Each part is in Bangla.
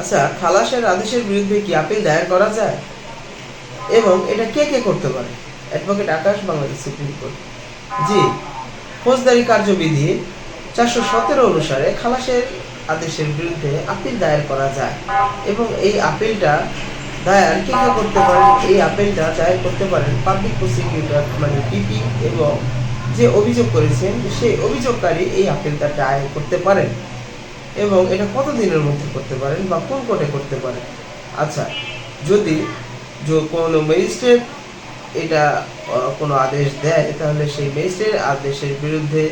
আচ্ছা খালাসের আদেশের বিরুদ্ধে কি আপিল দায়ের করা যায়? এবং এটা কে কে করতে পারে? Advocate Akash, Bangladesh supreme court. জি, ফৌজদারি কার্যবিধি চারশো সতেরো অনুসারে খালাসের আদেশের বিরুদ্ধে আপিল দায়ের করা যায়। এবং এই আপিলটা দায়ের কে কে করতে পারেন? এই আপিলটা দায়ের করতে পারেন পাবলিক প্রসিকিউটর মানে পিপি এবং যে অভিযোগ করেছেন, সেই অভিযোগকারী এই আপিলটা দায়ের করতে পারেন। এবং এটা কত দিনের মধ্যে করতে পারেন বা কোন কোর্টে করতে পারেন? আচ্ছা যদি কোনো ম্যাজিস্ট্রেট এটা কোনো আদেশ দেয়, তাহলে সেই ম্যাজিস্ট্রেট আদেশের বিরুদ্ধে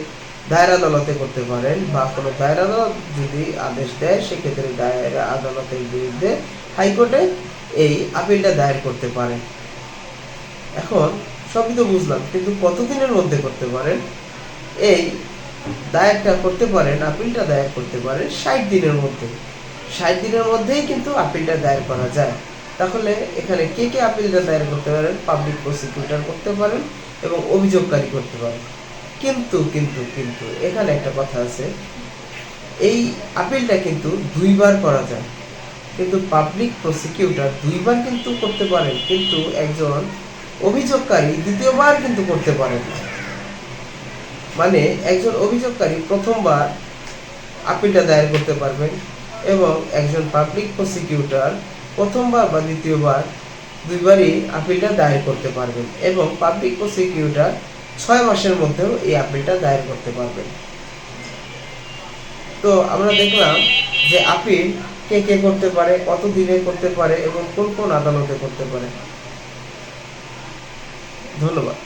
দায়ের আদালতে করতে পারেন বা কোনো দায়ের আদালত যদি আদেশ দেয়, সেক্ষেত্রে দায়ের আদালতের বিরুদ্ধে হাইকোর্টে এই আপিলটা দায়ের করতে পারেন। এখন সবই তো বুঝলাম, কিন্তু কতদিনের মধ্যে করতে পারেন? এই দায়েরটা করতে পারেন আপিলটা দায়ের করতে পারেন ষাট দিনের মধ্যে। ষাট দিনের মধ্যেই কিন্তু আপিলটা দায়ের করা যায়। তাহলে এখানে কে কে আপিলটা দায়ের করতে পারেন? পাবলিক প্রসিকিউটর করতে পারেন এবং অভিযোগকারী করতে পারেন। কিন্তু কিন্তু কিন্তু, এখানে একটা কথা আছে। এই আপিলটা কিন্তু দুইবার করা যায়। কিন্তু পাবলিক প্রসিকিউটর দুইবার কিন্তু করতে পারেন, কিন্তু একজন অভিযোগকারী দ্বিতীয়বার কিন্তু করতে পারেন না। মানে একজন অভিযোগকারী প্রথমবার আপিলটা দায়ের করতে পারবেন এবং একজন পাবলিক প্রসিকিউটর প্রথমবার বা দ্বিতীয়বার দুইবারই আপিলটা দায়ের করতে পারবেন এবং পাবলিক প্রসিকিউটর ছয় মাসের মধ্যেও এই আপিলটা দায়ের করতে পারবেন। তো আমরা দেখলাম যে আপিল কে কে করতে পারে, কত দিনে করতে পারে এবং কোন কোন আদালতে করতে পারে। ধন্যবাদ।